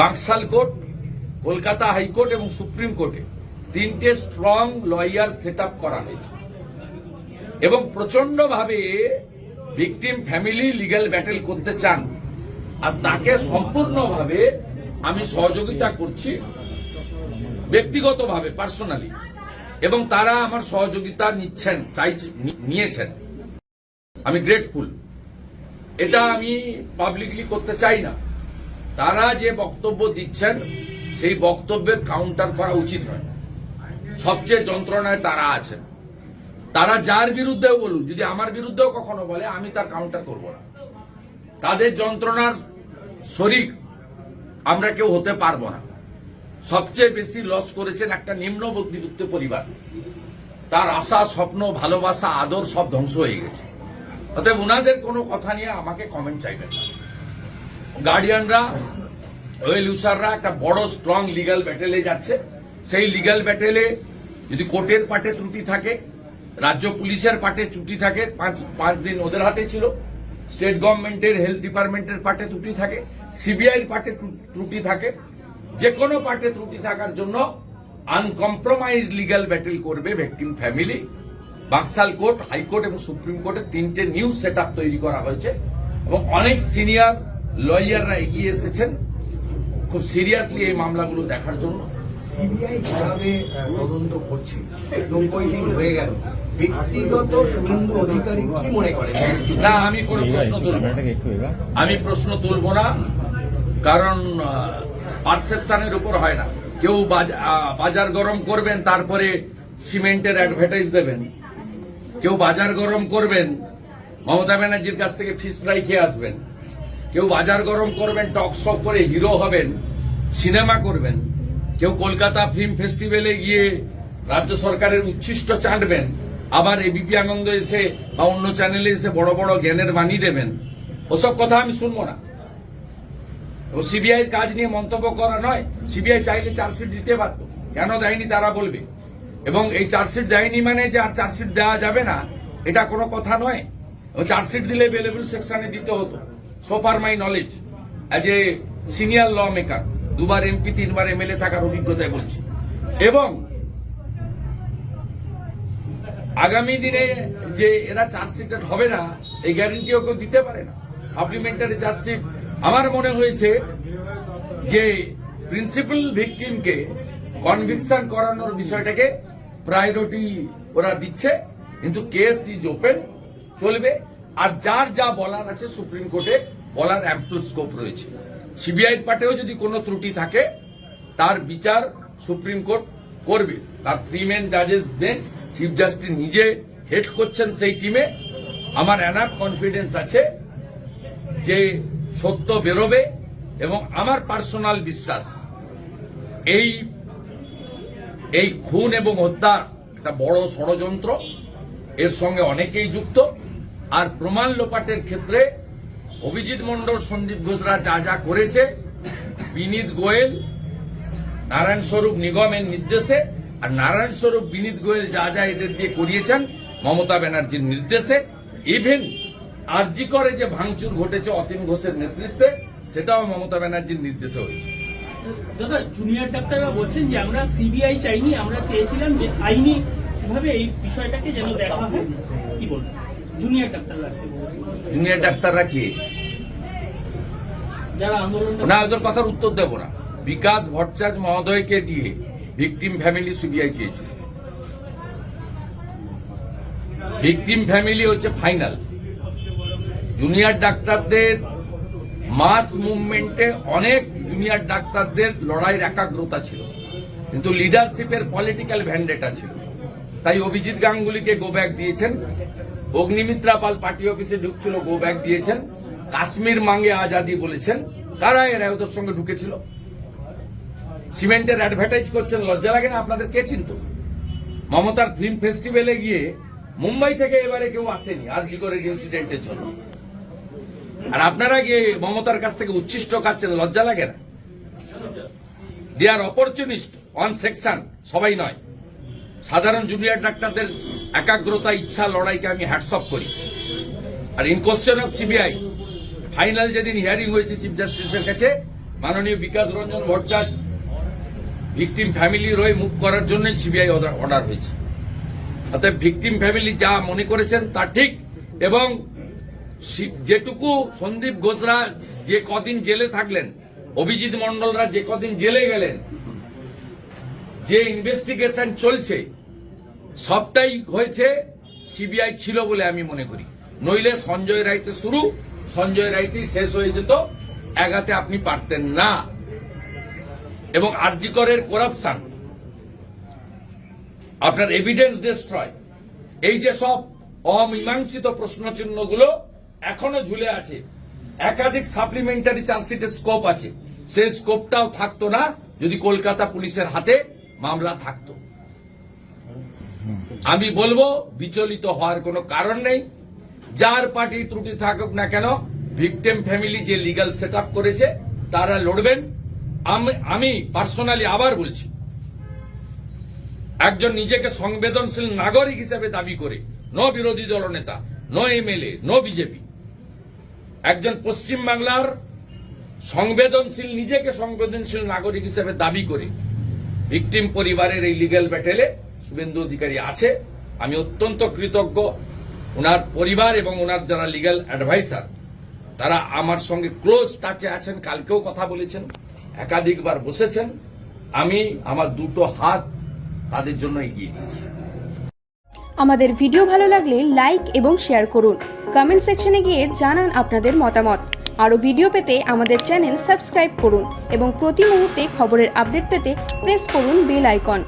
Bankshall court, Kolkata high court এবং supreme কোর্টে তিনটে স্ট্রং লয়ার সেট করা হয়েছে। এবং প্রচন্ডভাবে ভিকটিম ফ্যামিলি লিগ্যাল ব্যাটেল করতে চান। আর তাকে সম্পূর্ণভাবে আমি সহযোগিতা করছি ব্যক্তিগতভাবে পার্সোনালি এবং তারা আমার সহযোগিতা নিচ্ছেন নিয়েছেন। আমি গ্রেটফুল এটা আমি পাবলিকলি করতে চাই না। তারা যে বক্তব্য দিচ্ছেন, সেই বক্তব্যের কাউন্টার করা উচিত নয়। সবচেয়ে যন্ত্রণায় তারা আছেন। তারা যার বিরুদ্ধেও বলুক, যদি আমার বিরুদ্ধেও কখনো বলে, আমি তার কাউন্টার করব না। তাদের যন্ত্রণার শরিক আমরা কেউ হতে পারব না। সবচেয়ে বেশি লস করেছেন একটা নিম্ন মধ্যবিত্ত পরিবার। তার আশা, স্বপ্ন, ভালোবাসা, আদর সব ধ্বংস হয়ে গেছে। অতএব ওনাদের কোনো কথা নিয়ে আমাকে কমেন্ট চাইবেন না। গার্ডিয়ানরা ওয়েল ইউসাররা একটা বড় স্ট্রং লিগ্যাল ব্যাটেলে যাচ্ছে। সেই লিগ্যাল ব্যাটেলে যদি কোর্টের পাটে ত্রুটি থাকে, রাজ্য পুলিশের পাটে ত্রুটি থাকে, পাঁচ পাঁচ দিন ওদের হাতে ছিল। স্টেট গভর্নমেন্টের হেলথ ডিপার্টমেন্টের পাটে ত্রুটি থাকে সিবিআইয়ের পাটে ত্রুটি থাকে। যে কোনো পাটে ত্রুটি থাকার জন্য আনকম্প্রোমাইজ লিগ্যাল ব্যাটেল করবে victim family Bankshall court, high court এবং সুপ্রিম কোর্টে তিনটে নিউ সেট তৈরি করা হয়েছে এবং অনেক সিনিয়র লয়াররা এগিয়ে এসেছেন খুব সিরিয়াসলি এই মামলাগুলো দেখার জন্য। সিবিআই আহ, তদন্ত করছে? নব্বই দিন হয়ে গেল। ব্যক্তিগত শুভেন্দু অধিকারী কি মনে করেন? না আমি কোনো প্রশ্ন তুলব না। আমি প্রশ্ন তুলব না কারণ পারসেপশনের উপর হয় না। কেউ বাজ- বাজার গরম করবেন তারপরে সিমেন্টের অ্যাডভার্টাইজ দেবেন। কেউ বাজার গরম করবেন মমতা ব্যানার্জির কাছ থেকে ফিস ফ্রাই খেয়ে আসবেন। কেউ বাজার গরম করবেন টক শপ করে হিরো হবেন সিনেমা করবেন, কেউ কলকাতা ফিল্ম ফেস্টিভ্যালে গিয়ে রাজ্য সরকারের উচ্ছিষ্ট চাটবেন, আবার এবিপি আনন্দ এসে বা অন্য চ্যানেলে এসে বড় বড় জ্ঞানের বাণী দেবেন, ওসব কথা আমি শুনব না। ও সিবিআই কাজ নিয়ে মন্তব্য করা নয় সিবিআই চাইলে চার্জশিট দিতে পারত কেন দেয়নি তারা বলবে। এবং এই চার্জশিট দেয়নি মানে যে আর চার্জশিট দেওয়া যাবে না, এটা কোনো কথা নয়। চার্জশিট দিলে অ্যাভেলেবল সেকশনে দিতে হতো। So far my knowledge as a senior lawmaker দুবার এমপি তিনবার এমএলএ থাকার অভিজ্ঞতায় বলছি। এবং আগামী দিনে যে এরা চার্জশিটেড হবে না, এই গ্যারেন্টিও কেউ দিতে পারে না। সাপ্লিমেন্টারি চার্জশিট আমার মনে হয়েছে যে প্রিন্সিপাল ভিকটিমকে কনভিকশন করানোর বিষয়টাকে প্রায়োরিটি ওরা দিচ্ছে, কিন্তু কেস ইজ ওপেন চলবে। আর যার যা বলার আছে সুপ্রিম কোর্টে, বলার অ্যাম্পল স্কোপ রয়েছে। সিবিআই পার্টেও যদি কোনো ত্রুটি থাকে, তার বিচার সুপ্রিম কোর্ট করবে। তার থ্রি মেন জাজেস বেঞ্চ চিফ জাস্টিস নিজে হেড করছেন সেই টিমে আমার এনাফ কনফিডেন্স আছে যে সত্য বেরোবে এবং আমার পার্সোনাল বিশ্বাস, এই এই খুন এবং হত্যা একটা বড় ষড়যন্ত্র এর সঙ্গে অনেকেই যুক্ত। আর প্রমাণ লোপাটের ক্ষেত্রে অভিজিৎ মন্ডল সন্দীপ ঘোষরা যা যা করেছে, বিনীত গোয়েল, নারায়ণ স্বরূপ নিগমের নির্দেশে, আর নারায়ণ স্বরূপ, বিনীত গোয়েল যা যা এদের দিয়ে করিয়েছেন, মমতা ব্যানার্জির নির্দেশে ইভেন আরজি করে যে ভাঙচুর ঘটেছে অতীন ঘোষের নেতৃত্বে, সেটাও মমতা ব্যানার্জির নির্দেশে হয়েছে। দাদা, জুনিয়র ডাক্তাররা বলছেন যে আমরা সিবিআই চাইনি, আমরা চেয়েছিলাম যে আইনি ভাবে এই বিষয়টাকে যেন দেখা হয়। কি বলবেন? জুনিয়র ডাক্তাররা আছে জুনিয়র ডাক্তাররা কে? যারা আন্দোলন না ওদের কথার উত্তর দেব না। বিকাশ ভট্টাচার্য মহোদয়কে দিয়ে ভিকটিম ফ্যামিলি সিবিআই চেয়েছে। ভিকটিম ফ্যামিলি হচ্ছে ফাইনাল। জুনিয়র ডাক্তারদের মাস মুভমেন্টে অনেক জুনিয়র ডাক্তারদের লড়াইয়ের একাগ্রতা ছিল। কিন্তু লিডারশিপের পলিটিক্যাল ভ্যান্ডেটা ছিল। তাই অভিজিৎ গাঙ্গুলিকে গো ব্যাক দিয়েছেন। অগ্নিমিত্রা পাল পার্টি অফিসে ঢুকছিল, গো ব্যাগ দিয়েছেন। কাশ্মীর মাঙ্গে আজাদি বলেছেন। কারা এরা ওদের সঙ্গে ঢুকেছিল। সিমেন্টের অ্যাডভার্টাইজ করছেন, লজ্জা লাগে না আপনাদের? কে চিনত? মমতার ফিল্ম ফেস্টিভ্যালে গিয়ে মুম্বাই থেকে এবারে কেউ আসেনি। আর কি করে ইনসিডেন্টের জন্য? আর আপনারা গিয়ে মমতার কাছ থেকে উচ্ছিষ্ট খাচ্ছেন লজ্জা লাগে না? They are opportunist one section সবাই নয়। সাধারণ জুনিয়র ডাক্তারদের একাগ্রতা, ইচ্ছা, লড়াইকে আমি হ্যাটসঅপ করি। আর in question of CBI final যেদিন হিয়ারিং হয়েছে চিফ জাস্টিসের কাছে, মাননীয় বিকাশ রঞ্জন ভট্টাচার্য ভিকটিম ফ্যামিলির হয়ে মুভ করার জন্য সিবিআই অর্ডার হয়েছে। অতএব ভিকটিম ফ্যামিলি যা মনে করেছেন তা ঠিক এবং যেটুকু সন্দীপ ঘোষরা যে কদিন জেলে থাকলেন, অভিজিৎ মন্ডলরা যে কদিন জেলে গেলেন, যে ইনভেস্টিগেশন চলছে সবটাই হয়েছে সিবিআই ছিল বলে আমি মনে করি। নইলে সঞ্জয় রাইতে শুরু, সঞ্জয় রাইতেই শেষ হয়ে যেত এগাতে আপনি পারতেন না। এবং আরজিকরের করাপশন আপনার এভিডেন্স ডেস্ট্রয় এই যে সব অমীমাংসিত প্রশ্নচিহ্নগুলো এখনও ঝুলে আছে। একাধিক সাপ্লিমেন্টারি চার্জশিটের স্কোপ আছে। সেই স্কোপটাও থাকতো না, যদি কলকাতা পুলিশের হাতে মামলা থাকতো। আমি বলব, বিচলিত হওয়ার কোনো কারণ নেই। যার পার্টি ত্রুটি থাকুক না কেন ভিকটেম ফ্যামিলি যে লিগাল সেট করেছে, তারা লড়বেন। আমি- পার্সোনালি আবার বলছি, একজন নিজেকে সংবেদনশীল নাগরিক হিসেবে দাবি করে, ন বিরোধী দলনেতা ন এমএলএ, ন বিজেপি, একজন পশ্চিম বাংলার সংবেদনশীল, নিজেকে সংবেদনশীল নাগরিক হিসেবে দাবি করে ভিকটিম পরিবারের এই লিগ্যাল ব্যাটেলে শুভেন্দু অধিকারী আছে, আমি অত্যন্ত কৃতজ্ঞ। ওনার পরিবার এবং ওনার যারা লিগ্যাল অ্যাডভাইসার তারা আমার সঙ্গে ক্লোজ টাচে আছেন, কালকেও কথা বলেছেন, একাধিকবার বসেছেন। আমি আমার দুটো হাত তাদের জন্য এগিয়ে দিয়েছি আমাদের ভিডিও ভালো লাগলে লাইক এবং শেয়ার করুন। কমেন্ট সেকশনে গিয়ে জানান আপনাদের মতামত। আরও ভিডিও পেতে আমাদের চ্যানেল সাবস্ক্রাইব করুন এবং প্রতি মুহূর্তে খবরের আপডেট পেতে প্রেস করুন বেল আইকন